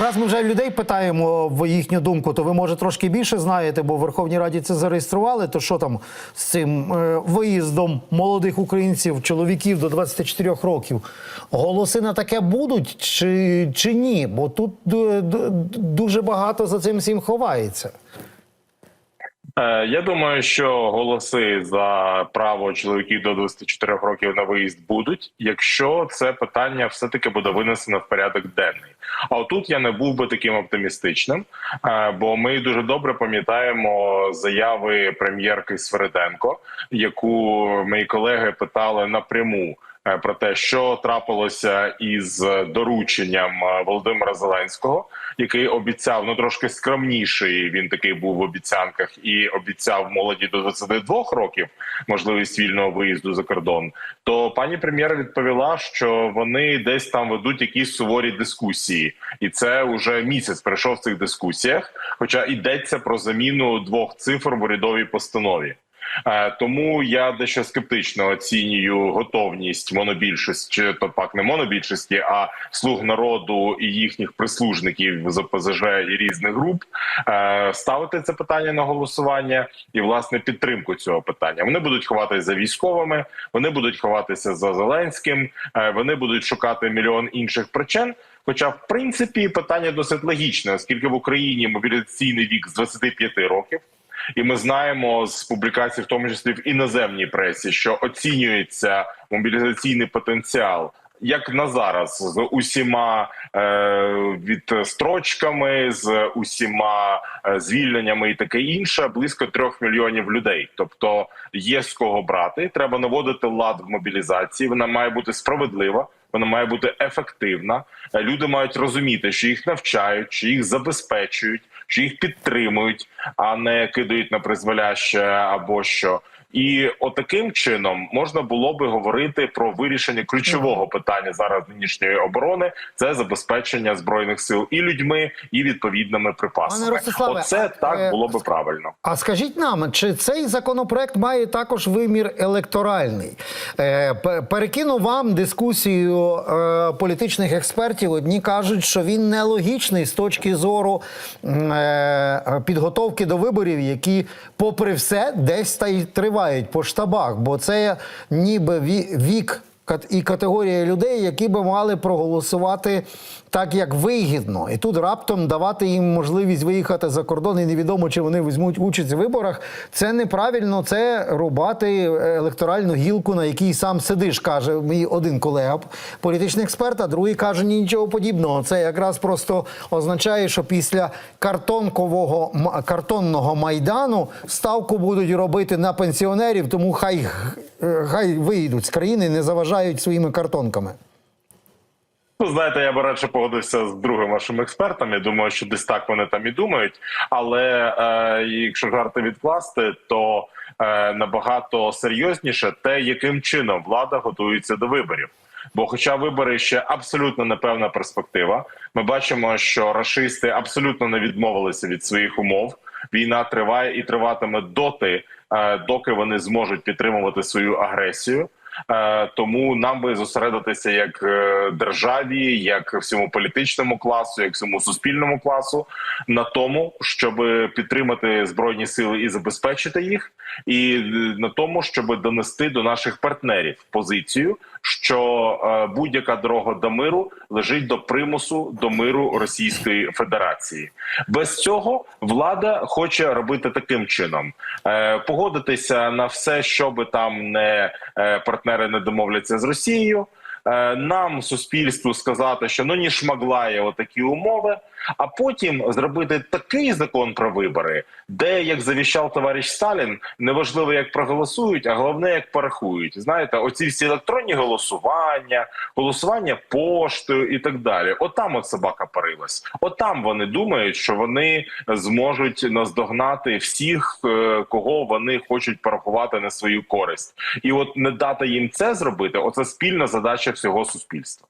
Раз ми вже людей питаємо в їхню думку, то ви може трошки більше знаєте, бо в Верховній Раді це зареєстрували. То що там з цим е, виїздом молодих українців, чоловіків до 24 років? Голоси на таке будуть чи, чи ні? Бо тут ду- дуже багато за цим всім ховається. Е, Я думаю, що голоси за право чоловіків до 24 років на виїзд будуть, якщо це питання все таки буде винесено в порядок денний. А отут я не був би таким оптимістичним, е, бо ми дуже добре пам'ятаємо заяви прем'єрки Свериденко, яку мої колеги питали напряму. Е, Про те, що трапилося із дорученням е, Володимира Зеленського, який обіцяв ну трошки скромніший. Він такий був в обіцянках і обіцяв молоді до 22 років можливість вільного виїзду за кордон. То пані прем'єр відповіла, що вони десь там ведуть якісь суворі дискусії, і це вже місяць пройшов в цих дискусіях. Хоча йдеться про заміну двох цифр в урядовій постанові. Е, Тому я дещо скептично оцінюю готовність монобільшості, чи то пак не монобільшості, а слуг народу і їхніх прислужників з ОПЗЖ і різних груп е, ставити це питання на голосування і власне підтримку цього питання. Вони будуть ховатися за військовими, вони будуть ховатися за Зеленським, е, вони будуть шукати мільйон інших причин. Хоча, в принципі, питання досить логічне, оскільки в Україні мобілізаційний вік з 25 років. І ми знаємо з публікацій, в тому числі в іноземній пресі, що оцінюється мобілізаційний потенціал. Як на зараз з усіма е, відстрочками, з усіма е, звільненнями і таке інше, близько трьох мільйонів людей. Тобто є з кого брати. Треба наводити лад в мобілізації. Вона має бути справедлива. Вона має бути ефективна. Е, Люди мають розуміти, що їх навчають, що їх забезпечують, що їх підтримують, а не кидають на призволяще або що. І отаким чином можна було би говорити про вирішення ключового питання зараз нинішньої оборони це забезпечення збройних сил і людьми, і відповідними припасами. Оце так е, було би правильно. А скажіть нам, чи цей законопроект має також вимір електоральний? Е, перекину вам дискусію е, політичних експертів. Одні кажуть, що він нелогічний з точки зору підготовки до виборів, які, попри все, десь та й тривають по штабах, бо це ніби ві- вік. І категорія людей, які би мали проголосувати так, як вигідно, і тут раптом давати їм можливість виїхати за кордон, і невідомо чи вони візьмуть участь у виборах. Це неправильно. Це рубати електоральну гілку, на якій сам сидиш, каже мій один колега, політичний експерт, а другий каже ні, нічого подібного. Це якраз просто означає, що після картонкового картонного майдану ставку будуть робити на пенсіонерів, тому хай е, хай виїдуть з країни, не заважають своїми картонками. Ну, знаєте, я би радше погодився з другим вашим експертом. Я думаю, що десь так вони там і думають. Але е, якщо жарти відкласти, то е, набагато серйозніше те, яким чином влада готується до виборів. Бо, хоча вибори ще абсолютно непевна перспектива, ми бачимо, що рашисти абсолютно не відмовилися від своїх умов. Війна триває і триватиме доти, е, доки вони зможуть підтримувати свою агресію. Е, Тому нам би зосередитися як е, державі, як всьому політичному класу, як всьому суспільному класу на тому, щоб підтримати збройні сили і забезпечити їх, і е, на тому, щоб донести до наших партнерів позицію, що будь-яка дорога до миру лежить до примусу до миру Російської Федерації. Без цього влада хоче робити таким чином: погодитися на все, що би там не е, партнери не домовляться з Росією. Е, Нам суспільству сказати, що ну ні шмаглає отакі умови, а потім зробити такий закон про вибори, де як завіщав товариш Сталін, неважливо як проголосують, а головне як порахують. Знаєте, оці всі електронні голосування, голосування поштою і так далі. Отам от собака парилась. Отам вони думають, що вони зможуть наздогнати всіх, е, кого вони хочуть порахувати на свою користь, і от не дати їм це зробити. Оце спільна задача всього суспільства.